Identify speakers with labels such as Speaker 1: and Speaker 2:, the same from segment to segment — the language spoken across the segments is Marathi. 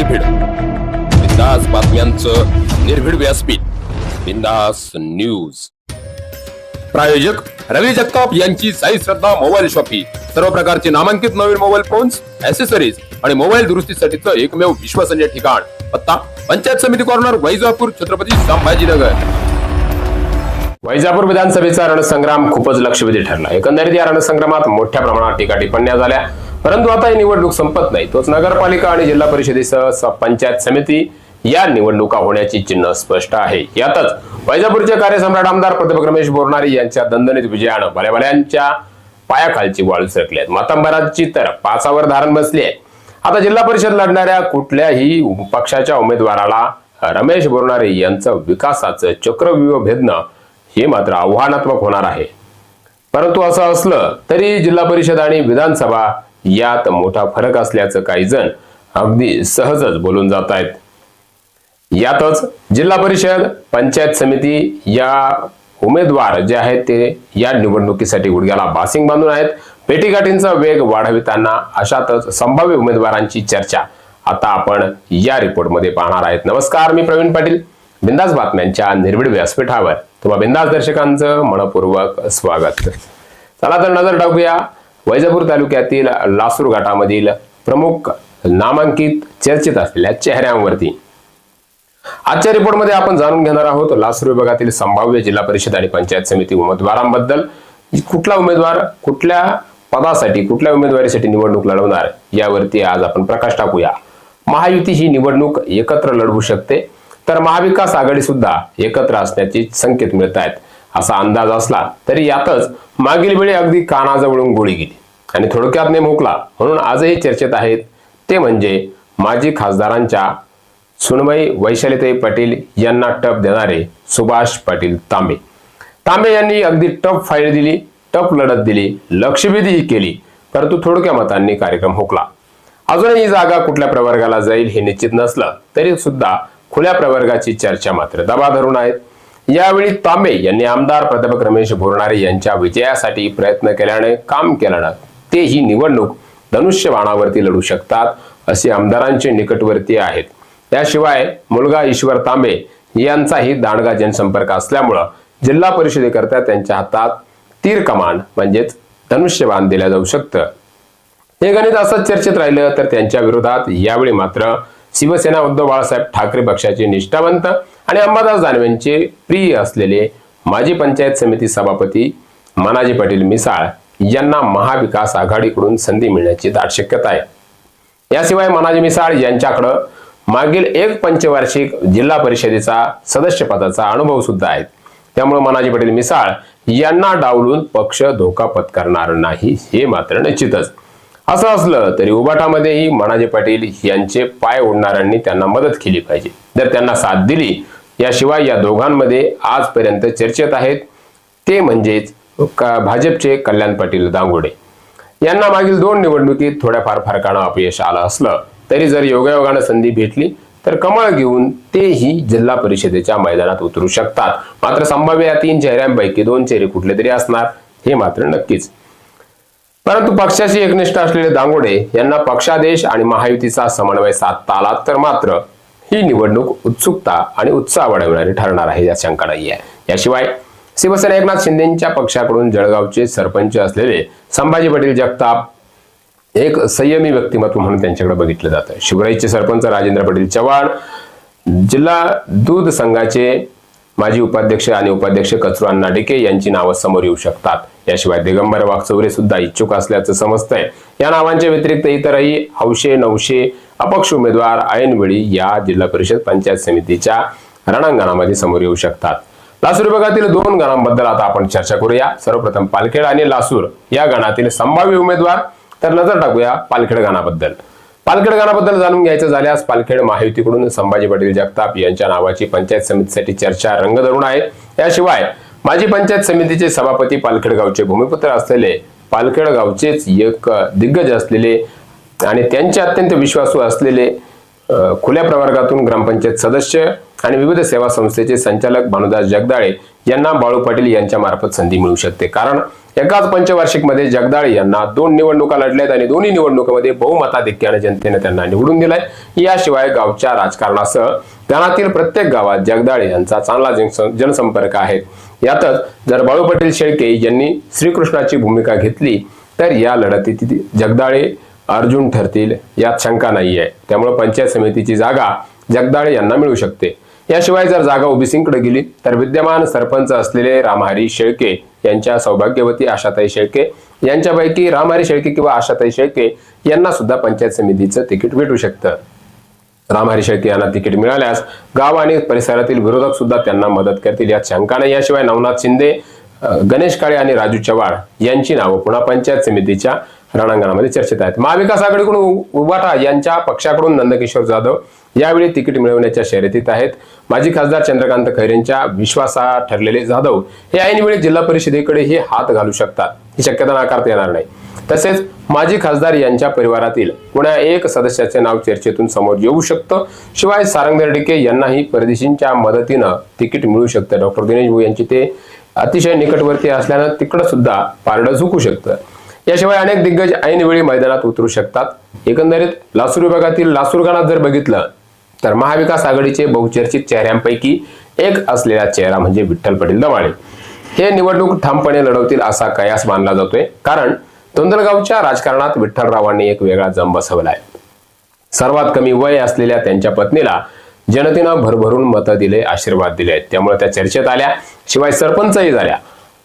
Speaker 1: निर्भीड. बिंदास बातम्यांचं निर्भीड व्यासपीठ. बिंदास न्यूज. प्रायोजक रवी जगताप यांची साई श्रद्धा मोबाईल शॉपी. सर्व प्रकारचे नामांकित नवीन मोबाईल फोन्स ऍसेसरीज आणि मोबाईल दुरुस्तीसाठीचं एकमेव विश्वसनीय ठिकाण. पत्ता पंचायत समिती कॉर्नर वैजापूर छत्रपती संभाजीनगर.
Speaker 2: वैजापूर विधानसभेचा रणसंग्राम खूपच लक्षवेधी ठरला. एकंदरीत या रणसंग्रामात मोठ्या प्रमाणात टीका टिप्पण्या झाल्या. परंतु आता ही निवडणूक संपत नाही. तोच नगरपालिका आणि जिल्हा परिषदेसह पंचायत समिती या निवडणुका होण्याची चिन्ह स्पष्ट आहे. यातच वैजापूरचे कार्यसम्राट आमदार प्राध्यापक रमेश बोरणारी यांच्या दणदणीत विजयानं भल्याभल्यांच्या पायाखालची वाळू सरकली आहेत मातंबराची तर पाचावर धारण बसली आहे. आता जिल्हा परिषद लढणाऱ्या कुठल्याही पक्षाच्या उमेदवाराला रमेश बोरणारे यांचं विकासाचं चक्रव्यूह भेदणं हे मात्र आव्हानात्मक होणार आहे. परंतु असं असलं तरी जिल्हा परिषद आणि विधानसभा यात मोठा फरक असल्याचं काही जण अगदी सहजच बोलून जात आहेत यातच जिल्हा परिषद पंचायत समिती या उमेदवार जे आहेत ते या निवडणुकीसाठी गुडघ्याला बासिंग बांधून आहेत. पेटीगाठींचा वेग वाढविताना अशातच संभाव्य उमेदवारांची चर्चा आता आपण या रिपोर्टमध्ये पाहणार आहेत. नमस्कार मी प्रवीण पाटील. बिंदास बातम्यांच्या निर्भीड व्यासपीठावर तुम्हा बिंदास दर्शकांचं मनपूर्वक स्वागत. चला तर नजर टाकूया. वैजापूर तालुक्यातील लासूर घाटामधील प्रमुख नामांकित चर्चेत असलेल्या चेहऱ्यांवरती. आजच्या रिपोर्टमध्ये आपण जाणून घेणार आहोत लासूर विभागातील संभाव्य जिल्हा परिषद आणि पंचायत समिती उमेदवारांबद्दल. कुठला उमेदवार कुठल्या पदासाठी कुठल्या उमेदवारीसाठी निवडणूक लढवणार यावरती आज आपण प्रकाश टाकूया. महायुती ही निवडणूक एकत्र लढवू शकते तर महाविकास आघाडी सुद्धा एकत्र असण्याचे संकेत मिळत आहेत असा अंदाज असला तरी यातच मागील वेळी अगदी कानाजवळून गोळी गेली आणि थोडक्यात नेमोकला म्हणून आजही चर्चेत आहेत ते म्हणजे माजी खासदारांच्या सुनबाई वैशालीताई पाटील यांना टप देणारे सुभाष पाटील तांबे. तांबे यांनी अगदी टप फाईल दिली टप लढत दिली लक्षवेधीही केली परंतु थोडक्या मतांनी कार्यक्रम हुकला. अजूनही ही जागा कुठल्या प्रवर्गाला जाईल हे निश्चित नसलं तरी सुद्धा खुल्या प्रवर्गाची चर्चा मात्र दबा धरून आहेत. यावेळी तांबे यांनी आमदार प्राध्यापक रमेश बोरणारे यांच्या विजयासाठी प्रयत्न केल्याने काम केल्यानं ते ही निवडणूक धनुष्यबाणावरती लढू शकतात असे आमदारांचे निकटवर्ती आहेत. त्याशिवाय मुलगा ईश्वर तांबे यांचाही दांडगा जनसंपर्क असल्यामुळं जिल्हा परिषदेकरता त्यांच्या हातात तीर कमान म्हणजेच धनुष्यबाण दिल्या जाऊ शकतं. हे गणित असंच चर्चेत राहिलं तर त्यांच्या विरोधात यावेळी मात्र शिवसेना उद्धव बाळासाहेब ठाकरे पक्षाचे निष्ठावंत आणि अंबादास दानवेंचे प्रिय असलेले माजी पंचायत समिती सभापती मानाजी पाटील मिसाळ यांना महाविकास आघाडीकडून संधी मिळण्याची दाट शक्यता आहे. याशिवाय मनाजी मिसाळ यांच्याकडं मागील एक पंचवार्षिक जिल्हा परिषदेचा सदस्यपदाचा अनुभव सुद्धा आहे. त्यामुळे मनाजी पाटील मिसाळ यांना डावलून पक्ष धोका पत्करणार नाही हे मात्र निश्चितच. असं असलं तरी उबाटामध्येही मनाजी पाटील यांचे पाय ओढणाऱ्यांनी त्यांना मदत केली पाहिजे. जर त्यांना साथ दिली याशिवाय या दोघांमध्ये आजपर्यंत चर्चेत आहेत. ते म्हणजेच भाजपचे कल्याण पाटील दांगोडे. यांना मागील दोन निवडणुकीत थोड्याफार फरकानं अपयश आलं असलं तरी जर योगायोगानं संधी भेटली तर कमळ घेऊन तेही जिल्हा परिषदेच्या मैदानात उतरू शकतात. मात्र संभाव्य या तीन चेहऱ्यांपैकी दोन चेहरे कुठले तरी असणार हे मात्र नक्कीच. परंतु पक्षाशी एकनिष्ठ असलेले दांगोडे यांना पक्षादेश आणि महायुतीचा समन्वय साधता आला तर मात्र ही निवडणूक उत्सुकता आणि उत्साह वाढवणारी ठरणार आहे यात शंका नाही आहे. याशिवाय शिवसेना एकनाथ शिंदेच्या पक्षाकडून जळगावचे सरपंच असलेले संभाजी पाटील जगताप एक संयमी व्यक्तिमत्व म्हणून त्यांच्याकडे बघितलं जातं. शिवराईचे सरपंच राजेंद्र पाटील चव्हाण जिल्हा दूध संघाचे माजी उपाध्यक्ष आणि उपाध्यक्ष कचरू डिके यांची नावं समोर येऊ शकतात. याशिवाय दिगंबर वाघचौरे सुद्धा इच्छुक असल्याचं समजतंय. या नावांच्या व्यतिरिक्त इतरही हौशे नवशे अपक्ष उमेदवार ऐनवेळी या जिल्हा परिषद पंचायत समितीच्या रणांगणामध्ये समोर येऊ शकतात. लासूर विभागातील दोन गणांबद्दल आता आपण चर्चा करूया. सर्वप्रथम पालखेड आणि लासूर या गणातील संभाव्य उमेदवार तर नजर टाकूया पालखेड गणाबद्दल. पालखेड गणाबद्दल जाणून घ्यायचं झाल्यास पालखेड महायुतीकडून संभाजी पाटील जगताप यांच्या नावाची पंचायत समितीसाठी चर्चा रंग धरून आहे. याशिवाय माजी पंचायत समितीचे सभापती पालखेड गावचे भूमिपुत्र असलेले पालखेड गावचेच एक दिग्गज असलेले आणि त्यांचे अत्यंत विश्वासू असलेले खुल्या प्रवर्गातून ग्रामपंचायत सदस्य आणि विविध सेवा संस्थेचे संचालक भानुदास जगदाळे यांना बाळू पाटील यांच्या मार्फत संधी मिळू शकते. कारण एकाच पंचवार्षिकमध्ये जगदाळे यांना दोन निवडणुका लढल्यात आणि दोन्ही निवडणुकांमध्ये बहुमताधिक्याने जनतेने त्यांना निवडून दिलाय. याशिवाय गावच्या राजकारणासह गावातील प्रत्येक गावात जगदाळे यांचा चांगला जनसंपर्क आहे. यातच जर बाळू पाटील शेळके यांनी श्रीकृष्णाची भूमिका घेतली तर या लढतीत जगदाळे अर्जुन ठरतील यात शंका नाही आहे त्यामुळे पंचायत समितीची जागा जगदाळे यांना मिळू शकते. याशिवाय जर जागा ओबीसींकडे गेली तर विद्यमान सरपंच असलेले रामहारी शेळके यांच्या सौभाग्यवती आशाताई शेळके यांच्यापैकी रामहारी शेळके किंवा आशाताई शेळके यांना सुद्धा पंचायत समितीचं तिकीट भेटू शकतं. रामहारी शेळके यांना तिकीट मिळाल्यास गाव आणि परिसरातील विरोधक सुद्धा त्यांना मदत करतील. यात शंका नाही. याशिवाय नवनाथ शिंदे गणेश काळे आणि राजू चव्हाण यांची नावं पुन्हा पंचायत समितीच्या रणांगणामध्ये चर्चेत आहेत. महाविकास आघाडीकडून उभाटा यांच्या पक्षाकडून नंदकिशोर जाधव यावेळी तिकीट मिळवण्याच्या शर्यतीत आहेत. माजी खासदार चंद्रकांत खैरेंच्या विश्वासा ठरलेले जाधव हे ऐनवेळी जिल्हा परिषदेकडे हे हात घालू शकतात. ही शक्यता नाकारता येणार नाही. तसेच माजी खासदार यांच्या परिवारातील कुणा एक सदस्याचे नाव चर्चेतून समोर येऊ शकतं. शिवाय सारंगधर डिके यांनाही परदेशींच्या मदतीनं तिकीट मिळू शकतं. डॉक्टर दिनेश भाऊ यांची ते अतिशय निकटवर्ती असल्यानं तिकडं सुद्धा पारडं झुकू शकतं. याशिवाय अनेक दिग्गज ऐनवेळी मैदानात उतरू शकतात. एकंदरीत लासूर विभागातील लासूरगाणात जर बघितलं तर महाविकास आघाडीचे बहुचर्चित चेहऱ्यांपैकी एक असलेला चेहरा म्हणजे विठ्ठल पाटील दमाळे. हे निवडणूक ठामपणे लढवतील असा कयास मानला जातोय. कारण तोंदलगावच्या राजकारणात विठ्ठलरावांनी एक वेगळा जम बसवलाय सर्वात कमी वय असलेल्या त्यांच्या पत्नीला जनतेनं भरभरून मतं दिले आशीर्वाद दिले आहेत. त्यामुळे त्या चर्चेत आल्या. शिवाय सरपंचही झाल्या.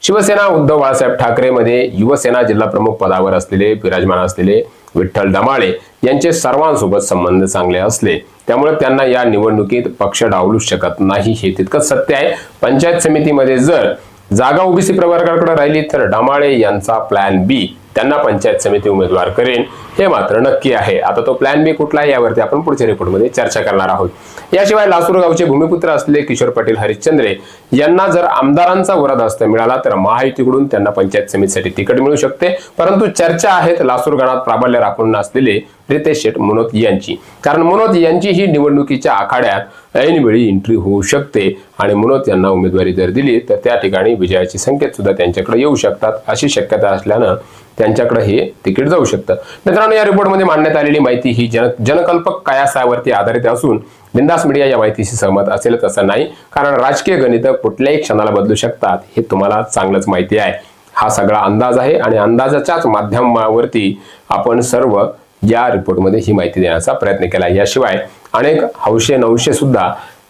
Speaker 2: शिवसेना उद्धव बाळासाहेब ठाकरे मध्ये युवसेना जिल्हा प्रमुख पदावर असलेले विराजमान असलेले विठ्ठल डमाळे यांचे सर्वांसोबत संबंध चांगले असले त्यामुळे त्यांना या निवडणुकीत पक्ष डावलू शकत नाही हे तितकंच सत्य आहे. पंचायत समितीमध्ये जर जागा ओबीसी प्रवर्गाकडे राहिली तर डमाळे यांचा प्लॅन बी त्यांना पंचायत समिती उमेदवार करेन हे मात्र नक्की आहे. आता तो प्लॅन बी कुठला आहे यावरती आपण पुढच्या रिपोर्टमध्ये चर्चा करणार आहोत. याशिवाय लासूर गावचे भूमिपुत्र असलेले किशोर पाटील हरिश्चंद्रे यांना जर आमदारांचा वरदहस्त मिळाला तर महायुतीकडून त्यांना पंचायत समितीसाठी तिकीट मिळू शकते. परंतु चर्चा आहेत लासूर गणात प्राबल्य राखून असलेले रितेश शेठ मनोत यांची. कारण मनोत यांची ही निवडणुकीच्या आखाड्यात ऐनवेळी एंट्री होऊ शकते आणि मनोत यांना उमेदवारी जर दिली तर त्या ठिकाणी विजयाचे संकेत सुद्धा त्यांच्याकडे येऊ शकतात अशी शक्यता असल्यानं त्यांच्याकडे हे तिकीट जाऊ शकतं. मित्रांनो या रिपोर्टमध्ये मांडण्यात आलेली माहिती ही जन जनकल्पक कायासावरती आधारित असून बिंदास मीडिया या माहितीशी सहमत असेलच असं नाही. कारण राजकीय गणित कुठल्याही क्षणाला बदलू शकतात हे तुम्हाला चांगलंच माहिती आहे. हा सगळा अंदाज आहे आणि अंदाजाच्याच माध्यमावरती आपण सर्व या रिपोर्टमध्ये ही माहिती देण्याचा प्रयत्न केला. याशिवाय अनेक हौशे नवशे सुद्धा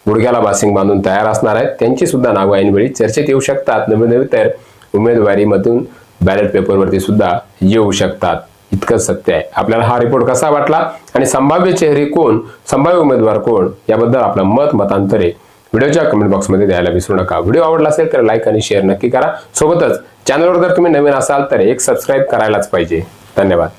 Speaker 2: गुडघ्याला बासिंग बांधून तयार असणार आहेत. त्यांची सुद्धा नावं ऐनवेळी चर्चेत येऊ शकतात. नवीन नवीन तर उमेदवारीमधून बॅलेट पेपरवरती सुद्धा येऊ शकतात. इतकंच सत्य आहे. आपल्याला हा रिपोर्ट कसा वाटला? आणि संभाव्य चेहरे कोण? संभाव्य उमेदवार कोण? याबद्दल आपलं मत मतांतरे व्हिडिओच्या कमेंट बॉक्समध्ये द्यायला विसरू नका. व्हिडिओ आवडला असेल तर लाईक आणि शेअर नक्की करा. सोबतच चॅनलवर जर तुम्ही नवीन असाल तर एक सबस्क्राईब करायलाच पाहिजे. धन्यवाद.